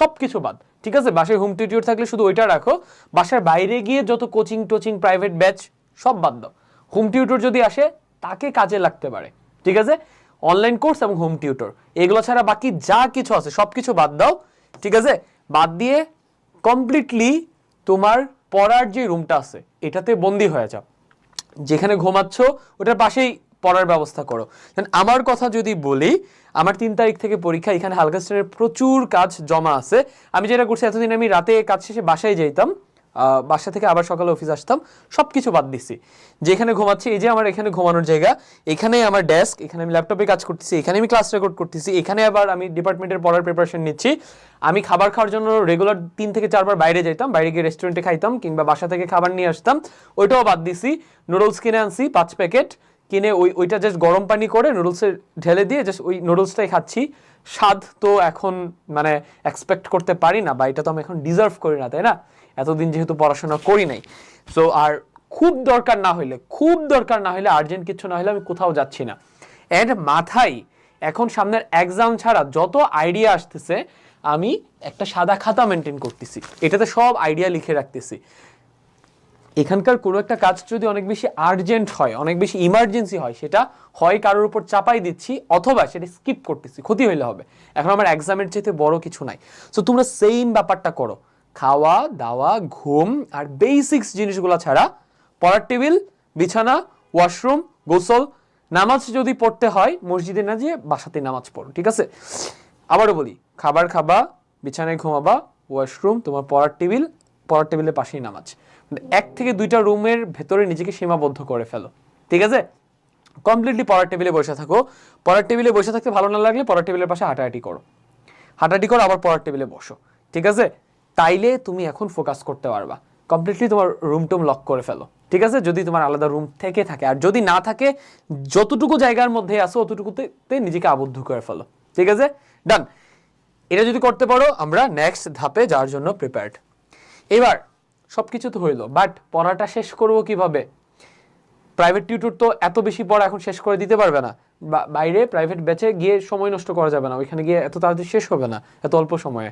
সব কিছু বাদ। ঠিক আছে? বাসায় হোম টিউটর থাকলে শুধু ওইটা রাখো। বাসার বাইরে গিয়ে যত কোচিং টোচিং প্রাইভেট ব্যাচ সব বাদ দাও। হোম টিউটর যদি আসে, তাকে কাজে লাগতে পারে। ঠিক আছে? অনলাইন কোর্স এবং হোম টিউটর এগুলো ছাড়া বাকি যা কিছু আছে সব কিছু বাদ দাও। ঠিক আছে? বাদ দিয়ে কমপ্লিটলি তোমার পড়ার যে রুমটা আছে, এটাতে বন্দি হয়ে যাও। যেখানে ঘুমাচ্ছ, ওটার পাশেই পড়ার ব্যবস্থা করো। Then আমার কথা যদি বলি আমার তিন তারিখ থেকে পরীক্ষা এখানে হালকা স্টারের প্রচুর কাজ জমা আছে। আমি যেটা করছি এতদিন আমি রাতে কাজ শেষে বাসায় আহ, বাসা থেকে আবার সকালে অফিস আসতাম সব কিছু বাদ দিছি। যেখানে ঘুমাচ্ছি এই যে আমার এখানে ঘুমানোর জায়গা এখানে আমার ডেস্ক এখানে আমি ল্যাপটপে কাজ করতেছি এখানে আমি ক্লাস রেকর্ড করতেছি এখানে আবার আমি ডিপার্টমেন্টের পড়ার প্রিপারেশন নিচ্ছি। আমি খাবার খাওয়ার জন্য রেগুলার তিন থেকে চারবার বাইরে যেতাম বাইরে গিয়ে রেস্টুরেন্টে খাইতাম কিংবা বাসা থেকে খাবার নিয়ে আসতাম ওইটাও বাদ দিছি। নুডলস কিনে আনছি পাঁচ প্যাকেট কিনে ওই, ওইটা জাস্ট গরম পানি করে নুডলসে ঢেলে দিয়ে জাস্ট ওই নুডলসটাই খাচ্ছি। স্বাদ তো এখন মানে এক্সপেক্ট করতে পারি না বা এটা তো আমি এখন ডিজার্ভ করি না, তাই না? এতদিন যেহেতু পড়াশোনা করি নাই। সো আর খুব দরকার না হইলে, খুব দরকার না হইলে আর্জেন্ট কিছু না হলে আমি কোথাও যাচ্ছি না। অ্যান্ড মাথায় এখন সামনের এক্সাম ছাড়া যত আইডিয়া আসতেছে, আমি একটা সাদা খাতা মেনটেন করতেছি। এটাতে সব আইডিয়া লিখে রাখতেছি। এখানকার কোনো একটা কাজ যদি অনেক বেশি আর্জেন্ট হয়, অনেক বেশি ইমার্জেন্সি হয়, সেটা হয় কারোর উপর চাপাই দিচ্ছি অথবা সেটা স্কিপ করতেছি, ক্ষতি হইলে হবে। এখন আমার এক্সামের চাইতে বড় কিছু নাই। সো তোমরা সেম ব্যাপারটা করো। খাওয়া, দাওয়া, ঘুম আর বেসিক্স জিনিসগুলো ছাড়া পড়ার টেবিল, বিছানা ওয়াশরুম গোসল, নামাজ যদি পড়তে হয়, মসজিদে না যেয়ে বাসাতে নামাজ পড়ো, ঠিক আছে? আবারও বলি, খাবার খাবা, বিছানায় ঘুমাবা ওয়াশরুম তোমার পড়ার টেবিল, পড়ার টেবিলের পাশেই নামাজ। এক থেকে দুইটা রুমের ভেতরে নিজেকে সীমাবদ্ধ করে ফেলো। ঠিক আছে? কমপ্লিটলি পড়ার টেবিলে বসে থাকো। পড়ার টেবিলে বসে থাকতে ভালো না লাগলে পড়ার টেবিলের পাশে হাঁটাহাঁটি করো। হাঁটাহাঁটি করো, আবার পড়ার টেবিলে বসো। ঠিক আছে? তাইলে তুমি এখন ফোকাস করতে পারবা। কমপ্লিটলি তোমার রুম টুম লক করে ফেলো। ঠিক আছে? যদি তোমার আলাদা রুম থেকে থাকে। আর যদি না থাকে, যতটুকু জায়গার মধ্যে আসো অতটুকুতে নিজেকে আবদ্ধ করে ফেলো। ঠিক আছে? ডান এটা যদি করতে পারো, আমরা নেক্সট ধাপে যাওয়ার জন্য প্রিপেয়ার্ড এবার সব কিছু তো হইল বাট পড়াটা শেষ করব কীভাবে? প্রাইভেট টিউটর তো এত বেশি পড়া এখন শেষ করে দিতে পারবে না। বাইরে প্রাইভেট ব্যাচে গিয়ে সময় নষ্ট করা যাবে না, ওইখানে গিয়ে এত তাড়াতাড়ি শেষ হবে না, এত অল্প সময়ে।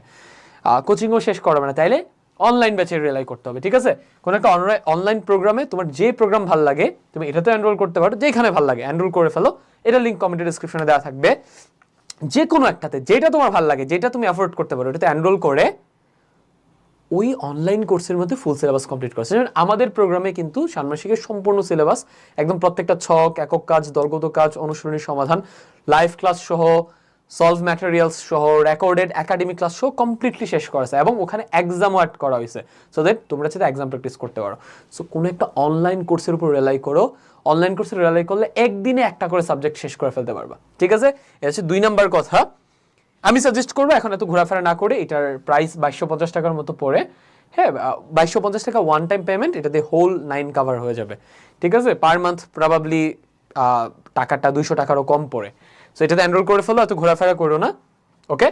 কোচিংও শেষ করাবে না, তাইলে অনলাইন ব্যাচে রিলাই করতে হবে, ঠিক আছে? কোনো একটা অনলাইন প্রোগ্রামে তোমার যে প্রোগ্রাম ভালো লাগে, তুমি এটাতে এনরোল করতে পারো, যেখানে ভালো লাগে এনরোল করে ফেলো, এটা লিঙ্ক কমেন্টের ডিসক্রিপশনে দেওয়া থাকবে। যে কোনো একটাতে, যেটা তোমার ভালো লাগে, যেটা তুমি অ্যাফোর্ড করতে পারো, এটাতে এনরোল করে ওই অনলাইন কোর্সের মধ্যে ফুল সিলেবাস কমপ্লিট করছে যেমন আমাদের প্রোগ্রামে কিন্তু ষান্মাসিকের সম্পূর্ণ সিলেবাস একদম প্রত্যেকটা ছক, একক কাজ, দলগত কাজ অনুশীলনী সমাধান লাইভ ক্লাস সহ সলভ ম্যাটেরিয়ালস সহ রেকর্ডেড একাডেমিক ক্লাস সহ কমপ্লিটলি শেষ করেছে এবং ওখানে এক্সামও অ্যাড করা হয়েছে। সো দ্যাট তোমরা চাইতে এক্সাম প্র্যাকটিস করতে পারো। সো কোনো একটা অনলাইন কোর্সের উপর রেলাই করো। অনলাইন কোর্সে রেলাই করলে একদিনে একটা করে সাবজেক্ট শেষ করে ফেলতে পারবা। ঠিক আছে? এটা হচ্ছে দুই নাম্বার কথা। আমি সাজেস্ট করব, এখন এত ঘোরাফেরা না করে এটার প্রাইস বাইশশো পঞ্চাশ টাকার মতো পড়ে। হ্যাঁ বাইশশো পঞ্চাশ টাকা ওয়ান টাইম পেমেন্ট এটাতে হোল নাইন কাভার হয়ে যাবে। ঠিক আছে? পার মান্থ প্রবাবলি টাকাটা দুইশো টাকারও কম পড়ে। সো এটাতে এনরোল করে ফেলো, এত ঘোরাফেরা করো না ওকে